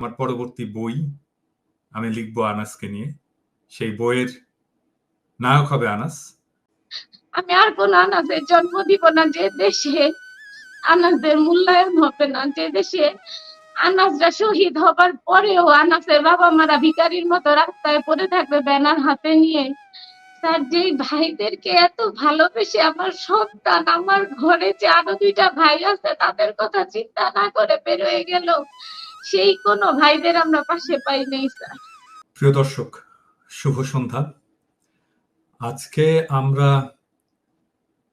আমার পরবর্তী বই আমি লিখব আনাসকে নিয়ে। সেই বইয়ের নায়ক হবে আনাস। আমি আর কোন আনাজের জন্ম দিব না যে দেশে। আনাজদের মূল্যায়ন হবে না যে দেশে। আনাজরা শহীদ হবার পরেও আনাসের বাবা মারা ভিকারির মতো রাস্তায় পড়ে থাকবে ব্যানার হাতে নিয়ে। তার যেই ভাইদেরকে এত ভালোবেসে আমার সন্তান, আমার ঘরে যে আরও দুইটা ভাই আছে, তাদের কথা চিন্তা না করে বেরোয় গেল। সেই কোনো ভাইদের আমরা পাশে পাই নেই, স্যার। প্রিয় দর্শক, শুভ সন্ধ্যা। আজকে আমরা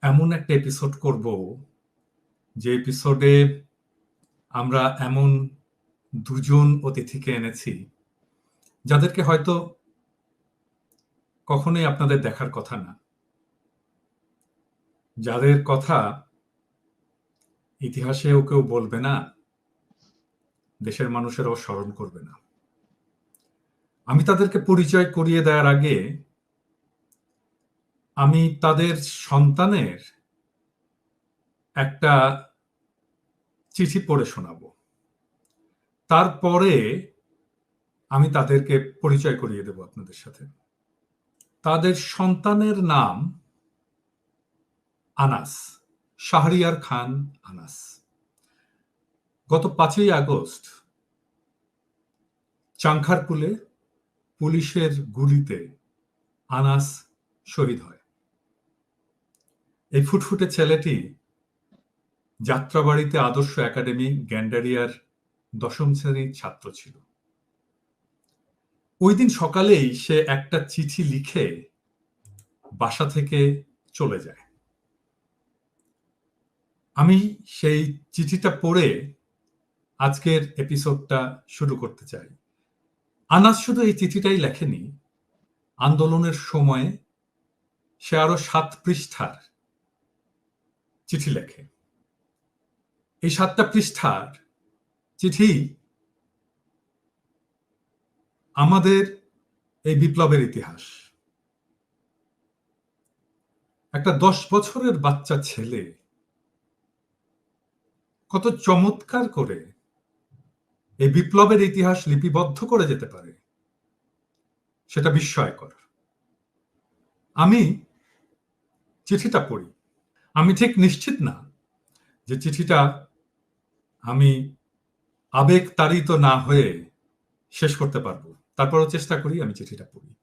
এমন একটা এপিসোড করব, যে এপিসোডে আমরা এমন দুজন অতিথিকে এনেছি, যাদেরকে হয়তো কখনোই আপনাদের দেখার কথা না। যাদের কথা ইতিহাসেও কেউ বলবে না দেশের মানুষেরাও স্মরণ করবে না। আমি তাদেরকে পরিচয় করিয়ে দেওয়ার আগে আমি তাদের সন্তানের একটা চিঠি পড়ে শোনাব। তারপরে আমি তাদেরকে পরিচয় করিয়ে দেব আপনাদের সাথে। তাদের সন্তানের নাম আনাস, শাহরিয়ার খান আনাস। গত পাঁচই আগস্ট চাংখারপুলে পুলিশের গুলিতে আনাস শহীদ হয়। এই ফুটফুটে ছেলেটি যাত্রাবাড়িতে আদর্শ একাডেমি গ্যান্ডারিয়ার দশম শ্রেণির ছাত্র ছিল। ওই দিন সকালেই সে একটা চিঠি লিখে বাসা থেকে চলে যায়। আমি সেই চিঠিটা পড়ে আজকের এপিসোডটা শুরু করতে চাই। আনাস শুধু এই চিঠিটাই লেখেনি, আন্দোলনের সময় সে আরও সাত পৃষ্ঠার চিঠি লেখে। এই সাতটা পৃষ্ঠার চিঠি আমাদের এই বিপ্লবের ইতিহাস। একটা দশ বছরের বাচ্চা ছেলে কত চমৎকার করে এই বিপ্লবের ইতিহাস লিপিবদ্ধ করে যেতে পারে। সেটা বিস্ময়কর। আমি চিঠিটা পড়ি। আমি ঠিক নিশ্চিত না যে চিঠিটা আমি আবেগ তাড়িত না হয়ে শেষ করতে পারব। তারপরও চেষ্টা করি আমি চিঠিটা পড়ি।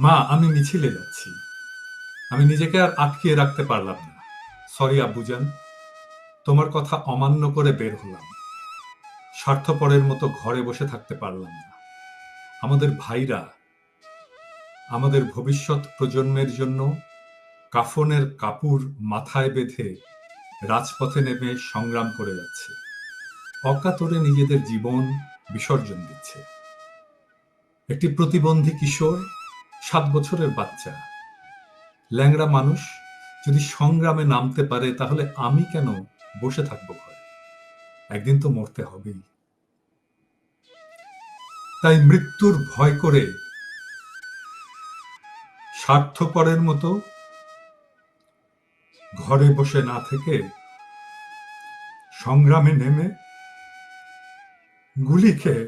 মা, আমি মিছিলে যাচ্ছি। আমি নিজেকে আর আটকিয়ে রাখতে পারলাম না। সরি, আব্বুজান। তোমার কথা অমান্য করে বের হলাম। স্বার্থপরের মতো ঘরে বসে থাকতে পারলাম না। আমাদের ভাইরা, আমাদের ভবিষ্যৎ প্রজন্মের জন্য কাফনের কাপুর মাথায় বেঁধে রাজপথে নেমে সংগ্রাম করে যাচ্ছে। অকাতরে নিজেদের জীবন বিসর্জন দিচ্ছে। একটি প্রতিবন্ধী কিশোর, সাত বছরের বাচ্চা। ল্যাংড়া মানুষ, যদি সংগ্রামে নামতে পারে, তাহলে আমি কেন বসে থাকব একদিন তো মরতে হবেই। তাই মৃত্যুর ভয় করে স্বার্থপরের মতো ঘরে বসে না থেকে সংগ্রামে নেমে গুলি খেয়ে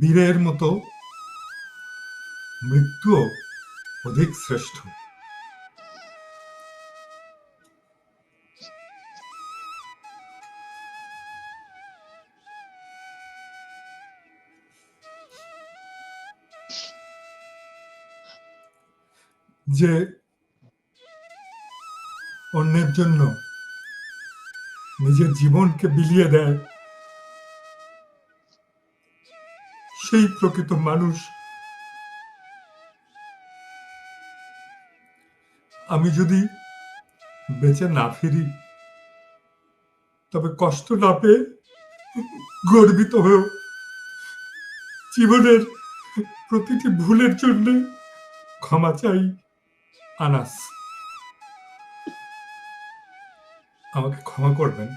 বীরের মতো মৃত্যু অধিক শ্রেষ্ঠ। যে অন্যের জন্য নিজের জীবনকে বিলিয়ে দেয়, সেই প্রকৃত মানুষ। আমি যদি বেঁচে না ফিরি, তবে কষ্ট না পেয়ে গর্বিত হয়েও জীবনের প্রতিটি ভুলের জন্য ক্ষমা চাই। আনাস, আমাকে ক্ষমা করবেন।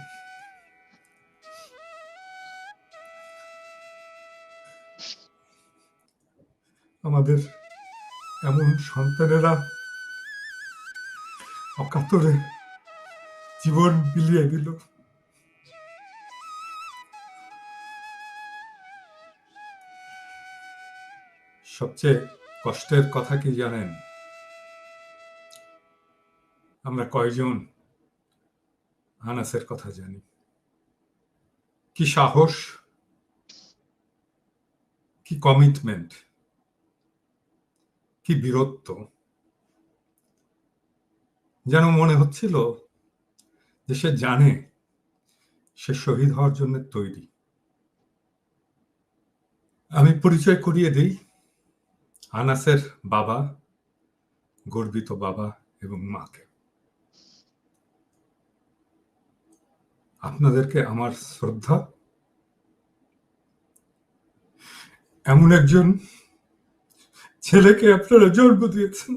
আমাদের এমন সন্তানেরা অকাতরে জীবন বিলিয়ে দিল। সবচেয়ে কষ্টের কথা কি জানেন? আমরা কয়জন? আনাসের কথা জানি। কি সাহস? কি কমিটমেন্ট কি বীরত্ব? যেন মনে হচ্ছিল যে সে জানে সে শহীদ হওয়ার জন্য তৈরি। আমি পরিচয় করিয়ে দিই। আনাসের বাবা, গর্বিত বাবা এবং মাকে। আপনাদেরকে আমার শ্রদ্ধা। এমন একজন ছেলেকে আপনারা জন্ম দিয়েছেন।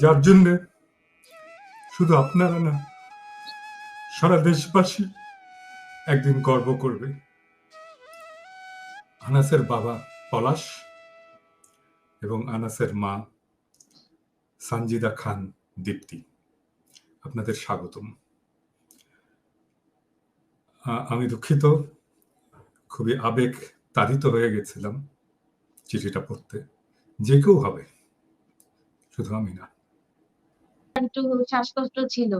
যার জন্য শুধু আপনারা না, সারা দেশবাসী একদিন গর্ব করবে। আনাসের বাবা পলাশ। এবং আনাসের মা সানজিদা খান দীপ্তি, আপনাদের স্বাগতম। আমি দুঃখিত, খুবই আবেগ তাড়িত হয়ে গেছিলাম চিঠিটা পড়তে। যে কেউ হবে, শুধু আমি না। একটু শ্বাসকষ্ট ছিল।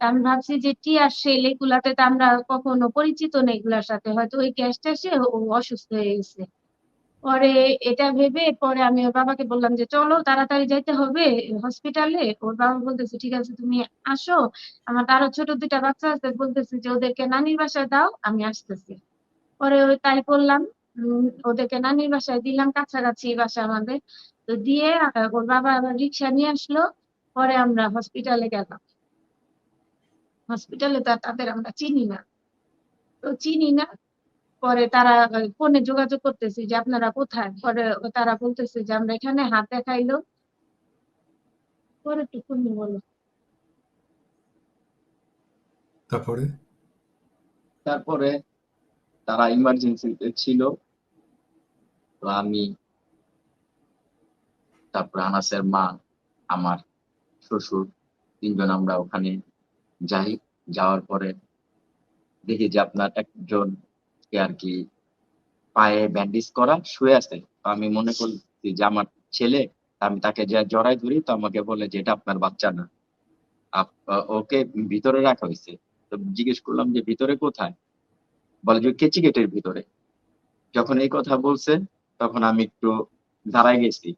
আমি ভাবছি যে টি আর সেল এগুলাতে আমরা কখনো পরিচিত নেই এগুলার সাথে। হয়তো ওই গ্যাসটা ও অসুস্থ হয়ে গেছে। পরে এটা ভেবে পরে আমি ওর বাবাকে বললাম যে, চলো তাড়াতাড়ি যাইতে হবে হসপিটালে ওর বাবা বলতেছে, ঠিক আছে, তুমি আসো। আমার তারও ছোট দুইটা বাচ্চা আছে, বলতেছে যে, ওদেরকে নানির বাসায় দাও, আমি আসতেছি। পরে ওই তাই করলাম। ওদেরকে নানির বাসায় দিলাম, কাছাকাছি বাসা আমাদের। তো দিয়ে ওর বাবা আবার রিক্সা নিয়ে আসলো। পরে আমরা হসপিটালে গেলাম। হসপিটালে তাদের আমরা চিনি না। তো চিনি না। পরে তারা ফোনে যোগাযোগ করতেছি যে আপনারা কোথায়? পরে তারা বলতেছে যে আমরা এখানে হাত দেখাইলো। পরে একটু বলো তারপরে? তারপরে তারা ইমার্জেন্সিতে ছিল। তো আমি তারপর আনাসের মা আমার শ্বশুর তিনজন আমরা ওখানে যাই। যাওয়ার পরে দেখি যে আপনার একজন আর কি পায়ে ব্যান্ডেজ করা, শুয়ে আছে। তো আমি মনে করি যে আমার ছেলে, আমি তাকে যে জড়াই ধরি, তো আমাকে বলে যে, এটা আপনার বাচ্চা না। ওকে ভিতরে রাখা হয়েছে। তো জিজ্ঞেস করলাম যে, ভিতরে কোথায়? বলে যে, কেচি গেটের ভিতরে। যখন এই কথা বলছে, তখন আমি একটু দাঁড়ায় গেছি।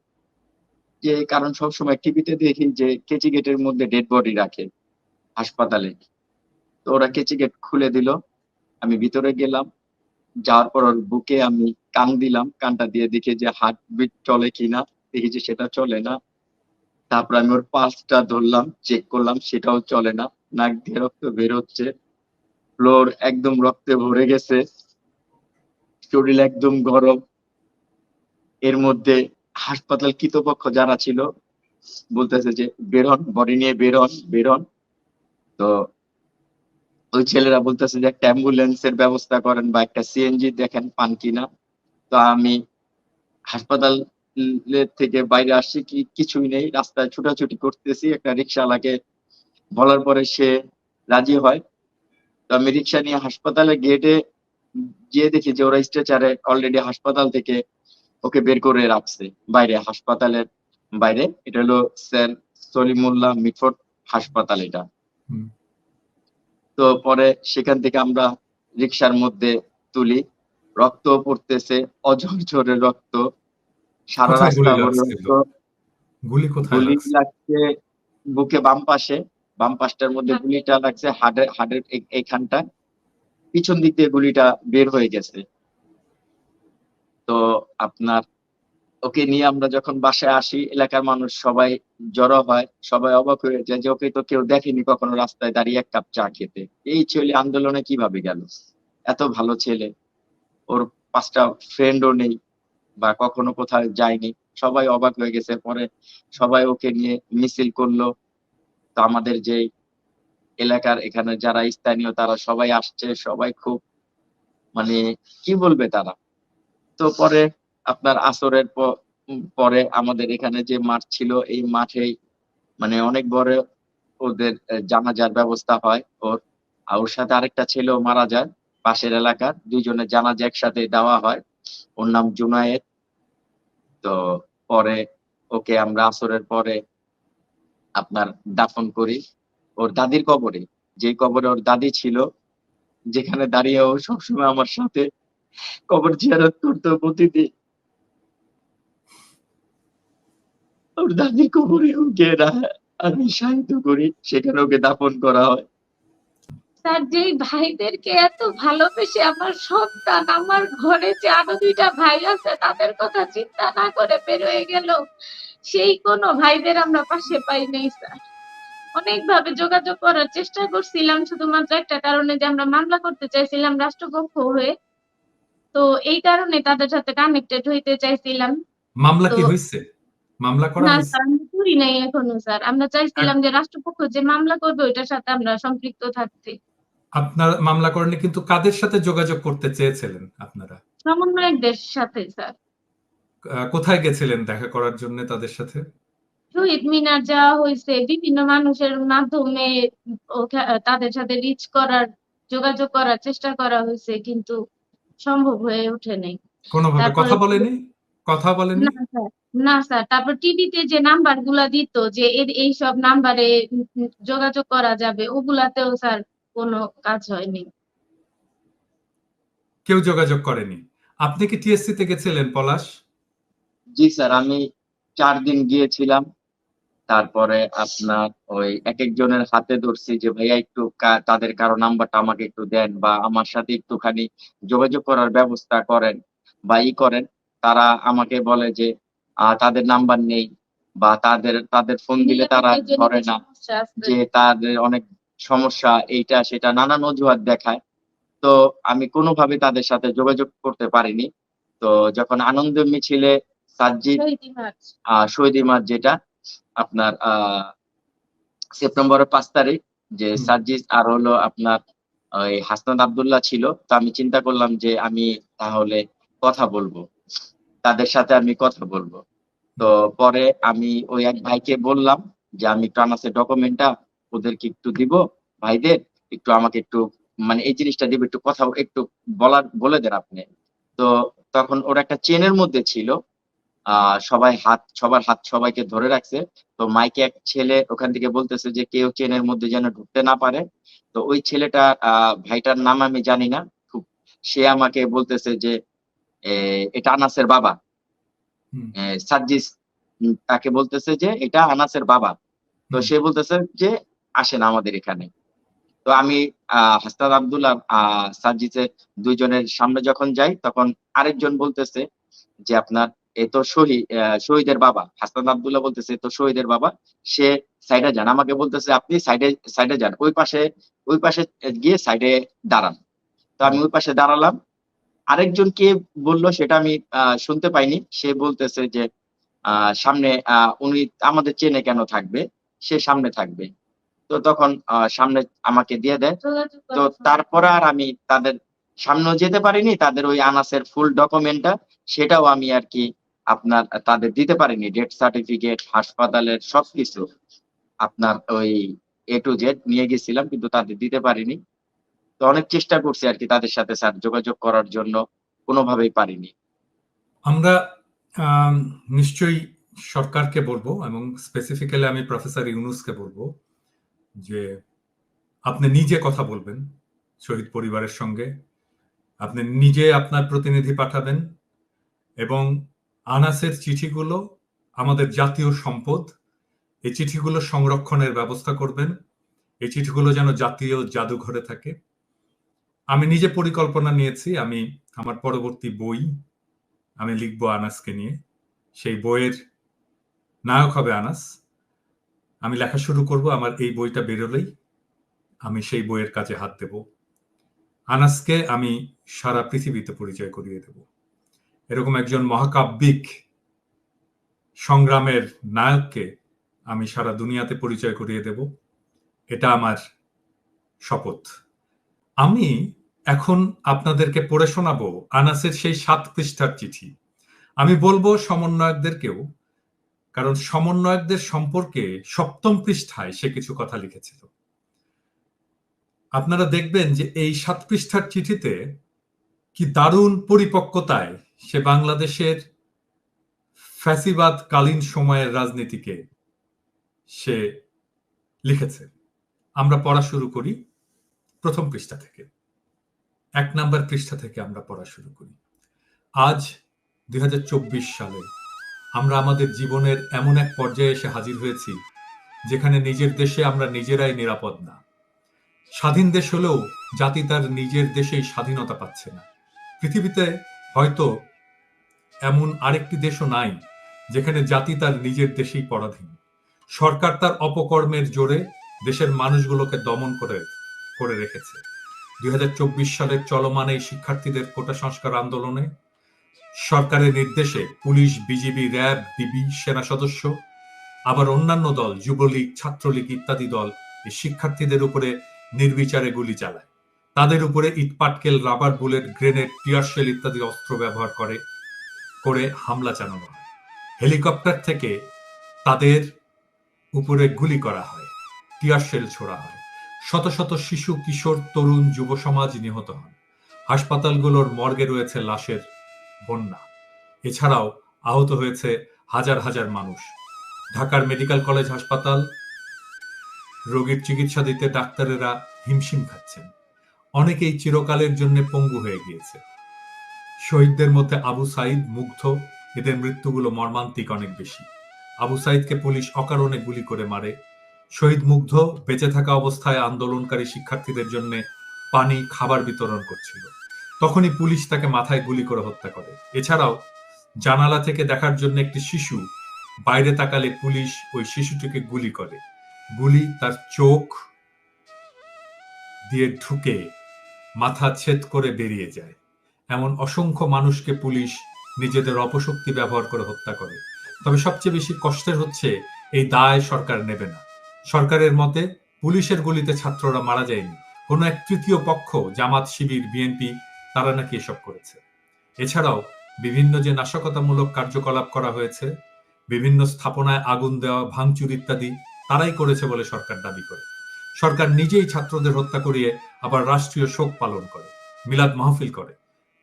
যে কারণ সবসময় টিভিতে দেখি যে, কেচি গেটের মধ্যে ডেড বডি রাখে হাসপাতালে। তো ওরা কেচি গেট খুলে দিল। আমি ভিতরে গেলাম। যাওয়ার পর ওর বুকে আমি কান দিলাম, কানটা দিয়ে দেখি যে হার্ট বিট চলে কিনা। দেখি যে সেটা চলে না। তারপর আমি ওর পালসটা ধরলাম, চেক করলাম, সেটাও চলে না। নাক দিয়ে রক্ত বের হচ্ছে। ফ্লোর একদম রক্তে ভরে গেছে। শরীর একদম গরম। এর মধ্যে হাসপাতাল কৃতপক্ষ যারা ছিল, বলতেছে যে, বেরন বডি নিয়ে বেরন বেরন। তো ওই ছেলেরা বলতেছে যে একটা অ্যাম্বুলেন্সের ব্যবস্থা করেন বা একটা সিএনজি দেখেন পান কিনা। তো আমি হাসপাতাল থেকে বাইরে আসছি, কি কিছুই নেই। রাস্তায় ছুটাছুটি করতেছি, একটা রিক্সাওয়ালাকে বলার পরে সে রাজি হয়। তো আমি রিক্সা নিয়ে হাসপাতালে গেটে গিয়ে দেখি যে ওরা স্ট্রেচারে অলরেডি হাসপাতাল থেকে ওকে বের করে রাখছে। বাইরে হাসপাতালের বাইরে। এটা হলো স্যার সলিমুল্লাহ মিটফোর্ড হাসপাতাল এটা। তো পরে সেখান থেকে আমরা রিক্সার মধ্যে তুলি। রক্ত পড়তেছে অঝরঝরে রক্ত। সারা গুলি রাস্তা গুলি কোথায় গুলি লাগছে? বুকে বাম পাশে। বাম পাশটার মধ্যে গুলিটা লাগছে হাড়ের হাড়ের এই- এইখানটা পিছন দিক দিয়ে গুলিটা বের হয়ে গেছে। তো আপনার ওকে নিয়ে আমরা যখন বাসায় আসি, এলাকার মানুষ সবাই জড়ো হয়, সবাই অবাক হয়ে যায় যে ওকে তো কেউ দেখেনি কখনো রাস্তায় দাঁড়িয়ে এক কাপ চা খেতে। এই ছেলে আন্দোলনে কীভাবে গেল? এত ভালো ছেলে, ওর পাঁচটা ফ্রেন্ডও নেই বা কখনো কোথাও যায়নি। সবাই অবাক হয়ে গেছে। পরে সবাই ওকে নিয়ে মিছিল করল। তো আমাদের যে এলাকার এখানে যারা স্থানীয়, তারা সবাই আসছে। সবাই খুব মানে কি বলবে তারা? তো পরে আপনার আসরের পরে আমাদের এখানে যে মাঠ ছিল, এই মাঠেই মানে অনেক বড় ওদের জানাজার ব্যবস্থা হয়। ওর ওর সাথে আরেকটা ছেলেও মারা যায়, পাশের এলাকার। দুইজনের জানাজা একসাথে দেওয়া হয়। ওর নাম জুনায়েদ। তো পরে ওকে আমরা আসরের পরে আপনার দাফন করি। ওর দাদির কবরে, যে কবরে ওর দাদি ছিল, যেখানে দাঁড়িয়ে ও সবসময় আমার সাথে কবর জিয়ারত করতো প্রতিদিন। ওর দাদির কবরে ওকে রা- আমি সাহিত্য করি সেখানে ওকে দাফন করা হয়। স্যার যেই ভাইদেরকে এত ভালোবেসে আমার সন্তান আমার ঘরে যে আরও দুইটা ভাই আছে তাদের কথা চিন্তা না করে বের হয়ে গেল সেই কোনো ভাইদের আমরা পাশে পাই নাই স্যার। অনেকভাবে যোগাযোগ করার চেষ্টা করছিলাম শুধুমাত্র একটা কারণে যে আমরা মামলা করতে চাইছিলাম রাষ্ট্রপক্ষ হয়ে। তো এই কারণে তাদের সাথে কানেক্টেড হইতে চাইছিলাম। মামলা কি হয়েছে মামলা করা না স্যার আমরা করি নাই এখনও স্যার আমরা চাইছিলাম যে রাষ্ট্রপক্ষ যে মামলা করবে ওইটার সাথে আমরা সম্পৃক্ত থাকতে। আপনার মামলা করেনি কিন্তু কাদের সাথে যোগাযোগ করতে চেয়েছিলেন আপনারা? সমন্বয়কদের সাথে স্যার কোথায় গেছিলেন দেখা করার জন্য তাদের সাথে? শহীদ মিনার যাওয়া হয়েছে বিভিন্ন মানুষের মাধ্যমে তাদের সাথে রিচ করার যোগাযোগ করার চেষ্টা করা হয়েছে কিন্তু সম্ভব হয়ে ওঠে নাই। কোনোভাবে কথা বলেনি? কথা বলেন না স্যার না স্যার তারপর টিভিতে যে নাম্বারগুলা দিত যে এর- এই সব নাম্বারে যোগাযোগ করা যাবে ওগুলাতেও স্যার কোনো কাজ হয়নি। কেউ যোগাযোগ করেনি। আপনি কি টিএসসি তে গেছিলেন পলাশ? জি স্যার আমি চার দিন গিয়েছিলাম। তারপরে আপনার ওই এক একজনের হাতে ধরছি যে ভাইয়া একটু কা- তাদের কারও নাম্বারটা আমাকে একটু দেন বা আমার সাথে একটুখানি যোগাযোগ করার ব্যবস্থা করেন বা ই করেন। তারা আমাকে বলে যে আহ, তাদের নাম্বার নেই বা তাদের তাদের ফোন দিলে তারা ধরে না যে তাদের অনেক সমস্যা এইটা সেটা নানান অজুহাত দেখায়। তো আমি কোনোভাবে তাদের সাথে যোগাযোগ করতে পারিনি। তো যখন আনন্দ মিছিলে সাজ্জিদ শহীদ আহ শহীদ ইমাদ যেটা আপনার আহ সেপ্টেম্বরের পাঁচ তারিখ যে। সার্জিস আর হলো আপনার ওই হাসনাত আব্দুল্লাহ ছিল তো আমি চিন্তা করলাম যে আমি তাহলে কথা বলব। তাদের সাথে আমি কথা বলব। তো পরে আমি ওই এক ভাইকে বললাম যে, আমি একটু আনাসের ডকুমেন্টটা ওদেরকে একটু দিব। ভাইদের একটু আমাকে একটু মানে এই জিনিসটা দিব, একটু কথা, একটু বলার, বলে দেন আপনি। তো তখন ওর একটা চেনের মধ্যে ছিল। সবাই হাত, সবার হাত সবাইকে ধরে রাখছে। তো মাইকে এক ছেলে ওখান থেকে বলতেছে যে, কেউ চেনের মধ্যে যেন ঢুকতে না পারে। তো ওই ছেলেটা ভাইটার নাম আমি জানি না। খুব, সে আমাকে বলতেছে যে এটা আনাসের বাবা। উম, তাকে বলতেছে যে এটা আনাসের বাবা। তো সে বলতেছে যে আসেন আমাদের এখানে। তো আমি আহ হাসনাত আব্দুল্লাহ সার্জিসের দুইজনের সামনে যখন যাই তখন আরেকজন বলতেছে যে আপনার এ তো শহীদ শহীদের বাবা। হাসনাত আব্দুল্লাহ বলতেছে তো শহীদের বাবা। সে সাইডে যান। আমাকে বলতেছে আপনি সাইডে সাইডে যান। ওই পাশে ওই পাশে গিয়ে সাইডে দাঁড়ান। তো আমি ওই পাশে দাঁড়ালাম। আরেকজন কে বলল, সেটা আমি শুনতে পাইনি। সে বলতেছে যে সামনে উনি আমাদের চেনে কেন থাকবে? সে সামনে থাকবে। তো তখন সামনে আমাকে দিয়ে দেয়। তো তারপরে আর আমি তাদের সামনেও যেতে পারিনি। তাদের ওই আনাসের ফুল ডকুমেন্টটা, সেটাও আমি আর কি আপনার, তাদের দিতে পারিনি। ডেথ সার্টিফিকেট, হাসপাতালের সবকিছু আপনার ওই এ টু জেড নিয়ে গেছিলাম, কিন্তু তাদের দিতে পারিনি। তো অনেক চেষ্টা করছি আর কি তাদের সাথে স্যার যোগাযোগ করার জন্য। কোনোভাবেই পারিনি। আমরা আম, নিশ্চয়ই সরকারকে বলব এবং স্পেসিফিক্যালি আমি প্রফেসর ইউনুসকে বলব যে আপনি নিজে কথা বলবেন শহীদ পরিবারের সঙ্গে। আপনি নিজে আপনার প্রতিনিধি পাঠাবেন এবং আনাসের চিঠিগুলো আমাদের জাতীয় সম্পদ এই চিঠিগুলো সংরক্ষণের ব্যবস্থা করবেন। এই চিঠিগুলো যেন জাতীয় জাদুঘরে থাকে। আমি নিজে পরিকল্পনা নিয়েছি, আমি আমার পরবর্তী বই আমি লিখব আনাসকে নিয়ে। সেই বইয়ের নায়ক হবে আনাস। আমি লেখা শুরু করব, আমার এই বইটা বেরোলেই আমি সেই বইয়ের কাজে হাত দেব। আনাসকে আমি সারা পৃথিবীতে পরিচয় করিয়ে দেব। এরকম একজন মহাকাব্যিক সংগ্রামের নায়ককে আমি সারা দুনিয়াতে পরিচয় করিয়ে দেব। এটা আমার শপথ। আমি এখন আপনাদেরকে পড়ে শোনাবো আনাসের সেই সাত পৃষ্ঠার চিঠি। আমি বলব সমন্বয়কদেরকেও, কারণ সমন্বয়কদের সম্পর্কে সপ্তম পৃষ্ঠায় সে কিছু কথা লিখেছিল। আপনারা দেখবেন যে এই সাত পৃষ্ঠার চিঠিতে কি দারুণ পরিপক্কতায় সে বাংলাদেশের ফ্যাসিবাদ কালীন সময়ের রাজনীতিকে সে লিখেছে। আমরা পড়া শুরু করি। প্রথম পৃষ্ঠা থেকে। এক নাম্বার পৃষ্ঠা থেকে আমরা পড়া শুরু করি। আজ দু হাজার চব্বিশ সালে আমরা আমাদের জীবনের এমন এক পর্যায়ে এসে হাজির হয়েছি, যেখানে নিজের দেশে আমরা নিজেরাই নিরাপদ না। স্বাধীন দেশ হলেও জাতি তার নিজের দেশেই স্বাধীনতা পাচ্ছে না। পৃথিবীতে হয়তো এমন আরেকটি দেশও নাই, যেখানে জাতি তার নিজের দেশেই পরাধীন। সরকার তার অপকর্মের জোরে দেশের মানুষগুলোকে দমন করে করে রেখেছে। দুই সালের চলমান এই শিক্ষার্থীদের কোটা সংস্কার আন্দোলনে সরকারের নির্দেশে পুলিশ, বিজিবি, র্যাব, ডিবি, সেনা সদস্য, আবার অন্যান্য দল, যুবলীগ, ছাত্রলীগ ইত্যাদি দল এই শিক্ষার্থীদের উপরে নির্বিচারে গুলি চালায়। তাদের উপরে ইটপাটকেল rubber, bullet, grenade tear shell ইত্যাদি অস্ত্র ব্যবহার করে করে হামলা চালানো হয়। হেলিকপ্টার থেকে তাদের উপরে গুলি করা হয় টিয়ারশেল ছোড়া হয়। শত শত শিশু, কিশোর, তরুণ, যুব সমাজ নিহত হন। হাসপাতালগুলোর মর্গে রয়েছে লাশের বন্যা। এছাড়াও আহত হয়েছে হাজার হাজার মানুষ। ঢাকার মেডিকেল কলেজ হাসপাতাল রোগীর চিকিৎসা দিতে ডাক্তারেরা হিমশিম খাচ্ছেন। অনেকেই চিরকালের জন্য পঙ্গু হয়ে গিয়েছে। শহীদদের মধ্যে আবু সাইদ মুগ্ধ, এদের মৃত্যুগুলো মর্মান্তিক অনেক বেশি। আবু সাইদকে পুলিশ অকারণে গুলি করে মারে। শহীদ মুগ্ধ বেঁচে থাকা অবস্থায় আন্দোলনকারী শিক্ষার্থীদের জন্য পানি, খাবার বিতরণ করছিল। তখনই পুলিশ তাকে মাথায় গুলি করে হত্যা করে। এছাড়াও, জানালা থেকে দেখার জন্য একটি শিশু বাইরে তাকালে পুলিশ ওই শিশুটিকে গুলি করে। গুলি তার চোখ দিয়ে ঢুকে মাথা ছেদ করে বেরিয়ে যায়। এমন অসংখ্য মানুষকে পুলিশ নিজেদের অপশক্তি ব্যবহার করে হত্যা করে। তবে সবচেয়ে বেশি কষ্টের হচ্ছে, এই দায় সরকার নেবে না। সরকারের মতে পুলিশের গুলিতে ছাত্ররা মারা যায়নি। কোনো এক তৃতীয় পক্ষ, জামাত, শিবির, বিএনপি, তারা নাকি এসব করেছে। এছাড়াও বিভিন্ন যে নাশকতামূলক কার্যকলাপ করা হয়েছে, বিভিন্ন স্থাপনায় আগুন দেওয়া, ভাঙচুর ইত্যাদি, তারাই করেছে বলে সরকার দাবি করে। সরকার নিজেই ছাত্রদের হত্যা করিয়ে আবার রাষ্ট্রীয় শোক পালন করে, মিলাদ মাহফিল করে।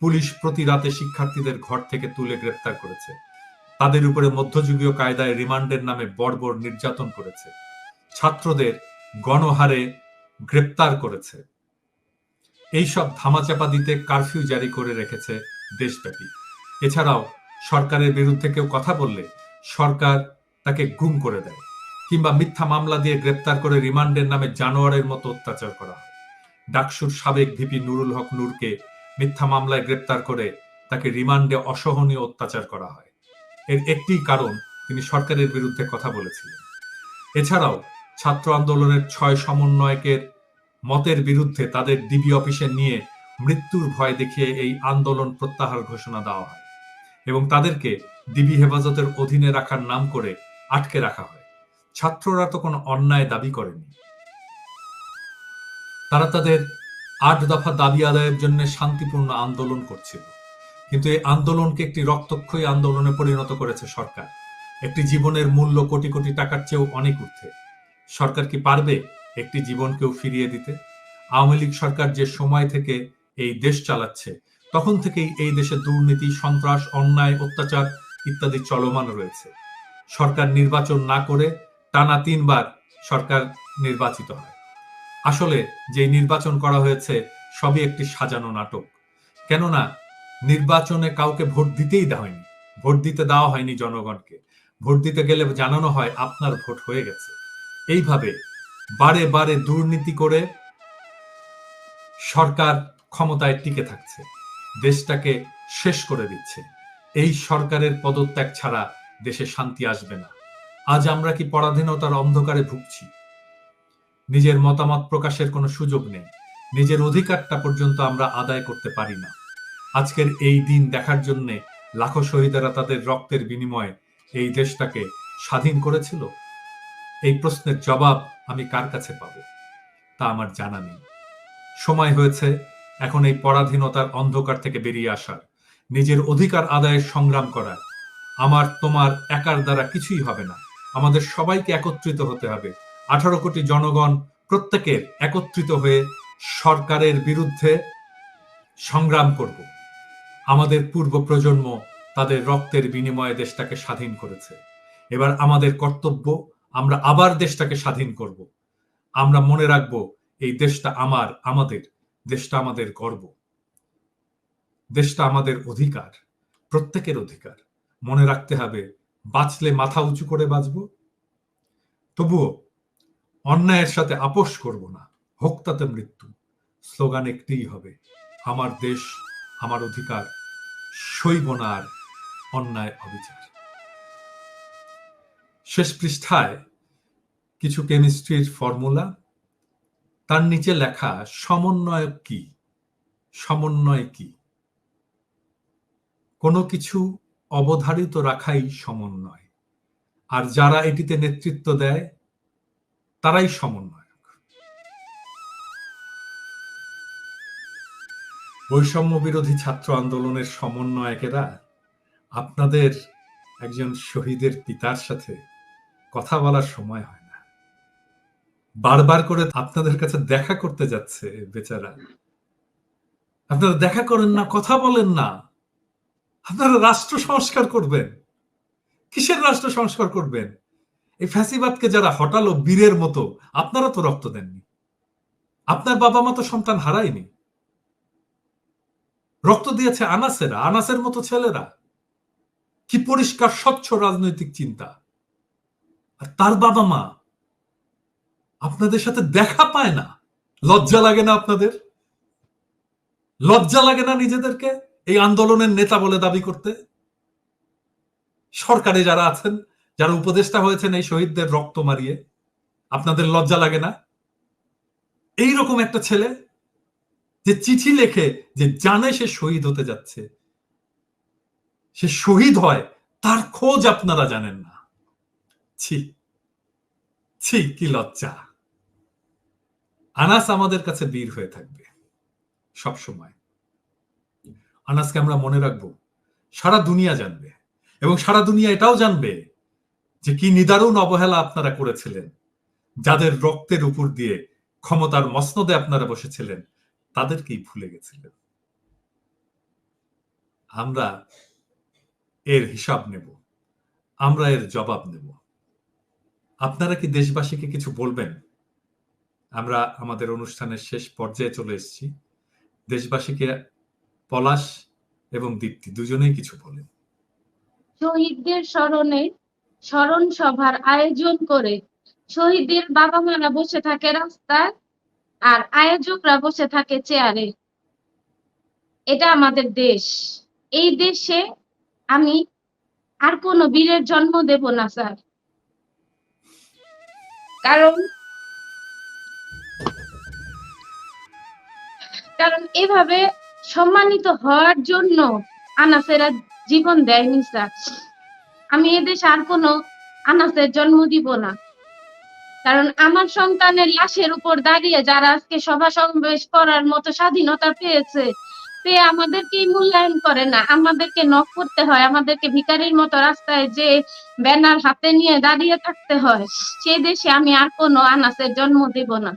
পুলিশ প্রতি রাতে শিক্ষার্থীদের ঘর থেকে তুলে গ্রেপ্তার করেছে। তাদের উপরে মধ্যযুগীয় কায়দায় রিমান্ডের নামে বর্বর নির্যাতন করেছে। ছাত্রদের গণহারে গ্রেপ্তার করেছে। এইসব ধামাচাপা দিতে কারফিউ জারি করে রেখেছে দেশব্যাপী। এছাড়াও সরকারের বিরুদ্ধে কেউ কথা বললে সরকার তাকে গুম করে দেয় কিংবা মিথ্যা মামলা দিয়ে গ্রেপ্তার করে রিমান্ডের নামে জানোয়ারের মতো অত্যাচার করা হয়। ডাকসুর সাবেক ভিপি নুরুল হক নূরকে মিথ্যা মামলায় গ্রেপ্তার করে তাকে রিমান্ডে অসহনীয় অত্যাচার করা হয়। এর একটি কারণ তিনি সরকারের বিরুদ্ধে কথা বলেছিলেন। এছাড়াও ছাত্র আন্দোলনের ছয় সমন্বয়কের মতের বিরুদ্ধে তাদের ডিবি অফিসে নিয়ে মৃত্যুর ভয় দেখিয়ে এই আন্দোলন প্রত্যাহার ঘোষণা দেওয়া হয় এবং তাদেরকে ডিবি হেফাজতের অধীনে রাখার নাম করে আটকে রাখা হয়। ছাত্ররা তো কোনো অন্যায় দাবি করেনি। তারা তাদের আট দফা দাবি আদায়ের জন্য শান্তিপূর্ণ আন্দোলন করছিল। কিন্তু এই আন্দোলনকে একটি রক্তক্ষয়ী আন্দোলনে পরিণত করেছে সরকার। একটি জীবনের মূল্য কোটি কোটি টাকার চেয়েও অনেক ঊর্ধ্বে। সরকার কি পারবে একটি জীবনকেও ফিরিয়ে দিতে? আওয়ামী লীগ সরকার যে সময় থেকে এই দেশ চালাচ্ছে, তখন থেকেই এই দেশে দুর্নীতি, সন্ত্রাস, অন্যায়, অত্যাচার ইত্যাদি চলমান রয়েছে। সরকার নির্বাচন না করে টানা তিনবার সরকার নির্বাচিত হয়। আসলে যে নির্বাচন করা হয়েছে, সবই একটি সাজানো নাটক। কেননা, নির্বাচনে কাউকে ভোট দিতেই দেওয়া হয়নি। ভোট দিতে দেওয়া হয়নি জনগণকে। ভোট দিতে গেলে জানানো হয়, আপনার ভোট হয়ে গেছে। এইভাবে বারে বারে দুর্নীতি করে সরকার ক্ষমতায় টিকে থাকছে, দেশটাকে শেষ করে দিচ্ছে। এই সরকারের পদত্যাগ ছাড়া দেশে শান্তি আসবে না। আজ আমরা কি পরাধীনতার অন্ধকারে ভুগছি? নিজের মতামত প্রকাশের কোনো সুযোগ নেই। নিজের অধিকারটা পর্যন্ত আমরা আদায় করতে পারি না। আজকের এই দিন দেখার জন্যে লাখো শহীদেরা তাদের রক্তের বিনিময়ে এই দেশটাকে স্বাধীন করেছিল। এই প্রশ্নের জবাব আমি কার কাছে পাব? তা আমার জানা নেই। সময় হয়েছে এখন এই পরাধীনতার অন্ধকার থেকে বেরিয়ে আসার। নিজের অধিকার আদায়ের সংগ্রাম করার। আমার, তোমার, একার দ্বারা কিছুই হবে না। আমাদের সবাইকে একত্রিত হতে হবে। আঠারো কোটি জনগণ প্রত্যেকের একত্রিত হয়ে সরকারের বিরুদ্ধে সংগ্রাম করব। আমাদের পূর্ব প্রজন্ম তাদের রক্তের বিনিময়ে দেশটাকে স্বাধীন করেছে। এবার আমাদের কর্তব্য আমরা আবার দেশটাকে স্বাধীন করব। আমরা মনে রাখব, এই দেশটা আমার, আমাদের, দেশটা আমাদের গর্ব। দেশটা আমাদের অধিকার, প্রত্যেকের অধিকার। মনে রাখতে হবে, বাঁচলে মাথা উঁচু করে বাঁচব। তবুও অন্যায়ের সাথে আপোষ করব না, হোক তাতে মৃত্যু। স্লোগান একটিই হবে, আমার দেশ, আমার অধিকার, সইব না আর অন্যায় অবিচার। শেষ পৃষ্ঠায় কিছু কেমিস্ট্রির ফর্মুলা তার নিচে লেখা সমন্বয়ক কি? সমন্বয় কি? কোনো কিছু অবধারিত রাখাই সমন্বয়। আর যারা এটিতে নেতৃত্ব দেয়, তারাই সমন্বয়ক। বৈষম্য বিরোধী ছাত্র আন্দোলনের সমন্বয়কেরা আপনাদের একজন শহীদের পিতার সাথে কথা বলার সময় হয় না। বারবার করে আপনাদের কাছে দেখা করতে যাচ্ছে বেচারা। আপনারা দেখা করেন না, কথা বলেন না। আপনারা রাষ্ট্র সংস্কার করবেন। কিসের রাষ্ট্র সংস্কার করবেন? এই ফ্যাসিবাদকে যারা হটালো বীরের মতো, আপনারা তো রক্ত দেননি। আপনার বাবা মা তো সন্তান হারায়নি। রক্ত দিয়েছে আনাসেরা, আনাসের মতো ছেলেরা। কি পরিষ্কার, স্বচ্ছ রাজনৈতিক চিন্তা। আর তার বাবা মা আপনাদের সাথে দেখা পায় না। লজ্জা লাগে না আপনাদের? লজ্জা লাগে না নিজেদেরকে এই আন্দোলনের নেতা বলে দাবি করতে? সরকারে যারা আছেন, যারা উপদেষ্টা হয়েছেন এই শহীদদের রক্ত মারিয়ে, আপনাদের লজ্জা লাগে না? এই রকম একটা ছেলে যে চিঠি লেখে যে জানে সে শহীদ হতে যাচ্ছে, সে শহীদ হয়, তার খোঁজ আপনারা জানেন না। ছি ছি, কি লজ্জা। আনাস আমাদের কাছে বীর হয়ে থাকবে, সব সময়। আনাসকে আমরা মনে রাখব, সারা দুনিয়া জানবে এবং সারা দুনিয়া এটাও জানবে যে কি নিদারুণ অবহেলা আপনারা করেছিলেন, যাদের রক্তের উপর দিয়ে ক্ষমতার মসনদে আপনারা বসেছিলেন, তাদেরকেই ভুলে গেছিলেন। আমরা এর হিসাব নেব, আমরা এর জবাব নেব। আপনারা কি দেশবাসীকে কিছু বলবেন? আমরা আমাদের অনুষ্ঠানের শেষ পর্যায়ে চলে এসেছি। দেশবাসীকে পলাশ এবং দীপ্তি দুজনেই কিছু বলেন। শহীদদের স্মরণে স্মরণ সভার আয়োজন করে শহীদদের বাবা মারা বসে থাকে রাস্তায় আর আয়োজকরা বসে থাকে চেয়ারে। এটা আমাদের দেশ। এই দেশে আমি আর কোনো বীরের জন্ম দেব না, স্যার। কারণ কারণ এভাবে সম্মানিত হওয়ার জন্য আনাসেরা জীবন দেয়নি স্যার আমি এদেশে আর কোনো আনাসের জন্ম দিব না। কারণ আমার সন্তানের লাশের উপর দাঁড়িয়ে যারা আজকে সভা সমাবেশ করার মতো স্বাধীনতা পেয়েছে পেয়ে আমাদেরকে মূল্যায়ন করে না। আমাদেরকে নক করতে হয়। আমাদেরকে ভিখারির মতো রাস্তায় যে ব্যানার হাতে নিয়ে দাঁড়িয়ে থাকতে হয় সেই দেশে আমি আর কোনো আনাসের জন্ম দেব না।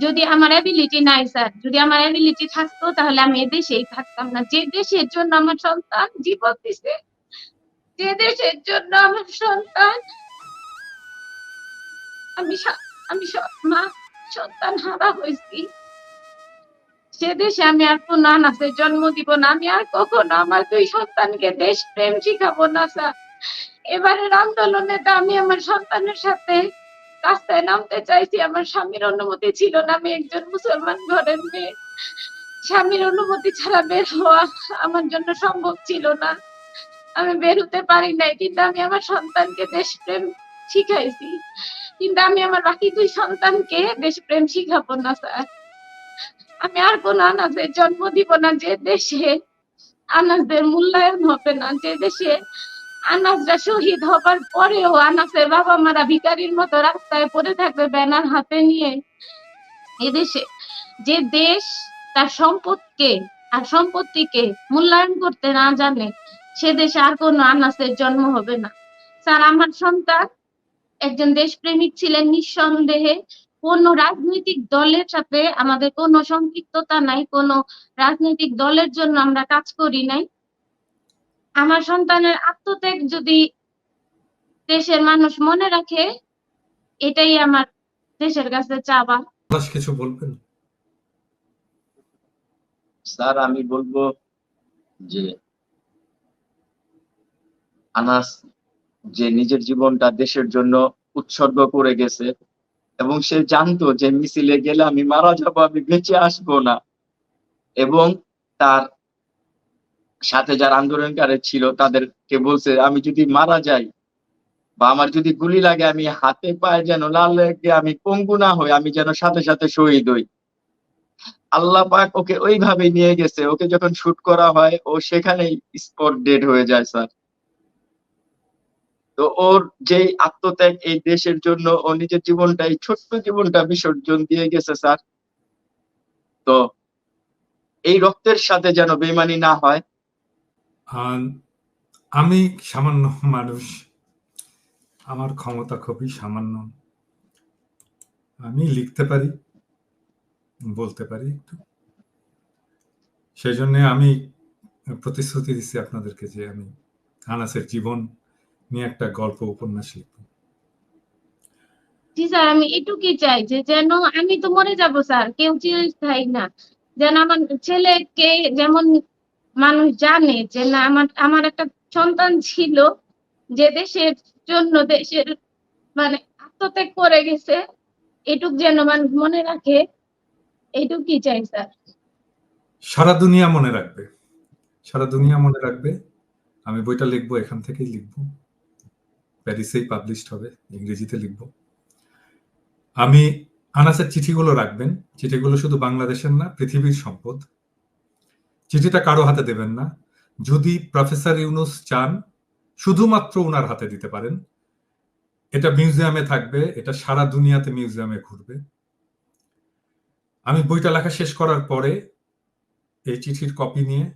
যদি আমার অ্যাবিলিটি নাই স্যার, যদি আমার অ্যাবিলিটি থাকতো, তাহলে আমি এদেশেই থাকতাম না। যে দেশের জন্য আমার সন্তান জীবন দিছে, যে দেশের জন্য আমার সন্তান, আমি সা- আমি স- মা সন্তান হারা হয়েছি। সে দেশে আমি আর কোন আনাসের জন্ম দিব না। আমি আর কখনো আমার দুই সন্তানকে দেশ প্রেম শিখাবো না, স্যার। এবারের আন্দোলনে তো আমি আমার সন্তানের সাথে রাস্তায় নামতে চাইছি। আমার স্বামীর অনুমতি ছিল না। আমি একজন মুসলমান ঘরের মেয়ে। স্বামীর অনুমতি ছাড়া বের হওয়া আমার জন্য সম্ভব ছিল না। আমি বের হতে পারি নাই, কিন্তু আমি আমার সন্তানকে দেশপ্রেম শিখাইছি। কিন্তু আমি আমার বাকি দুই সন্তানকে দেশপ্রেম শিখাবো না, স্যার। আমি আর কোন আনাজের জন্ম দিব না, যে দেশে আনাজদের মূল্যায়ন হবে না, যে দেশে আনাজরা শহীদ হবার পরেও আনাসের বাবা মারা ভিকারির মতো রাস্তায় পড়ে থাকবে ব্যানার হাতে নিয়ে এদেশে। যে দেশ তার সম্পদকে আর সম্পত্তিকে মূল্যায়ন করতে না জানে, সে দেশে আর কোনো আনাসের জন্ম হবে না। স্যার, আমার সন্তান একজন দেশপ্রেমিক ছিলেন, নিঃসন্দেহে কোন রাজনৈতিক দলের সাথে আমাদের কোনো সম্পৃক্ততা নাই কোনো রাজনৈতিক দলের জন্য আমরা কাজ করি নাই। আমার সন্তানের আত্মত্যাগ যদি দেশের মানুষ মনে রাখে এটাই আমার দেশের কাছে চাওয়া। কিছু বলবেন? স্যার আমি বলব যে আনাস যে নিজের জীবনটা দেশের জন্য উৎসর্গ করে গেছে এবং সে জানতো যে মিছিলে গেলে আমি মারা যাব, আমি বেঁচে আসব না। এবং তার সাথে যারা আন্দোলনকারী ছিল, তাদেরকে বলছে, আমি যদি মারা যাই বা আমার যদি গুলি লাগে, আমি হাতে পায়ে যেন লাল লেগে আমি পঙ্গু না হই, আমি যেন সাথে সাথে শহীদ হই। আল্লাহ পাক ওকে ওইভাবে নিয়ে গেছে। ওকে যখন শুট করা হয়, ও সেখানেই স্পট ডেড হয়ে যায়, স্যার। তো ওর যে আত্মত্যাগ এই দেশের জন্য ও নিজের জীবনটা, এই ছোট্ট জীবনটা বিসর্জন দিয়ে গেছে, স্যার। তো এই রক্তের সাথে যেন বেমানি না হয়। আমি সামান্য মানুষ। আমার ক্ষমতা খুবই সামান্য। আমি লিখতে পারি, বলতে পারি একটু। সেই জন্য আমি প্রতিশ্রুতি দিচ্ছি আপনাদেরকে যে আমি আনাসের জীবন নিয়ে একটা গল্প উপন্যাস লিখব। জি স্যার আমি এটুকুই চাই যে যেন আমি তো মরে যাব স্যার কেউ চিরস্থায়ী না। যেন আমার ছেলেকে যেমন মানুষ জানে যে না আমার আমার একটা সন্তান ছিল যে দেশের জন্য দেশের মানে আত্মত্যাগ করে গেছে এটুক যেন মানুষ মনে রাখে এইটুকুই চাই স্যার। সারা দুনিয়া মনে রাখবে। সারা দুনিয়া মনে রাখবে। আমি বইটা লিখব এখান থেকেই লিখব। প্যারিসেই পাবলিশড হবে, ইংরেজিতে লিখব। আমি আনাসের চিঠিগুলো রাখবেন, চিঠিগুলো শুধু বাংলাদেশের না, পৃথিবীর সম্পদ। চিঠিটা কারও হাতে দেবেন না। যদি প্রফেসর ইউনুস চান, শুধুমাত্র ওনার হাতে দিতে পারেন। এটা মিউজিয়ামে থাকবে, এটা সারা দুনিয়াতে মিউজিয়ামে ঘুরবে। আমি বইটা লেখা শেষ করার পরে এই চিঠির কপি নিয়ে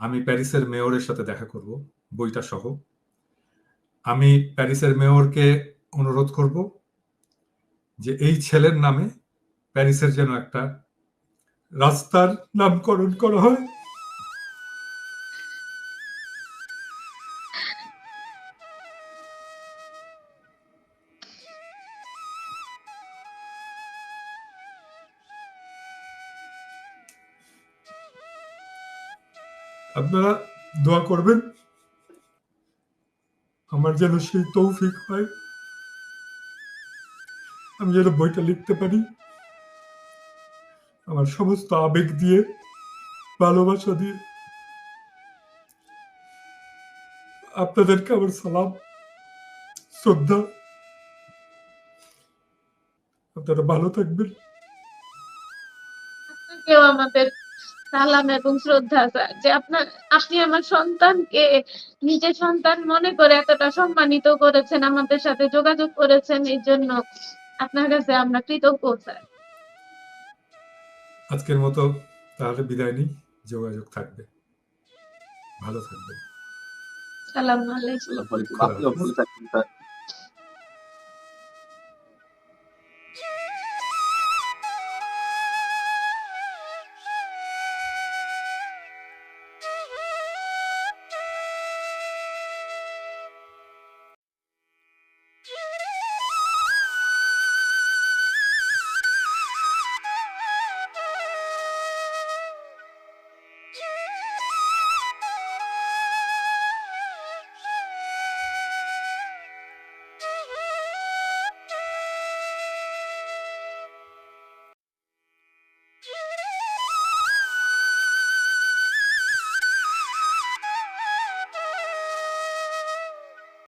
আমি প্যারিসের মেয়রের সাথে দেখা করব, বইটা সহ। আমি প্যারিসের মেয়রকে অনুরোধ করব যে এই ছেলের নামে প্যারিসের যেন একটা রাস্তার নামকরণ করা হয়। আপনারা দোয়া করবেন। আমার যেন সেই তৌফিক হয়। আমি যেন বইটা লিখতে পারি। আমার সমস্ত আবেগ দিয়ে, ভালোবাসা দিয়ে। আপনাদেরকে আমার সালাম, শ্রদ্ধা। আপনারা ভালো থাকবেন। আমাদের সালাম এবং শ্রদ্ধা স্যার যে আপনার আপনি আমার সন্তানকে নিজের সন্তান মনে করে এতটা সম্মানিত করেছেন আমাদের সাথে যোগাযোগ করেছেন এই জন্য আপনার কাছে আমরা কৃতজ্ঞ স্যার আজকের মতো তাহলে বিদায় নিই যোগাযোগ থাকবে। ভালো থাকবেন। সালাম আলাইকুম।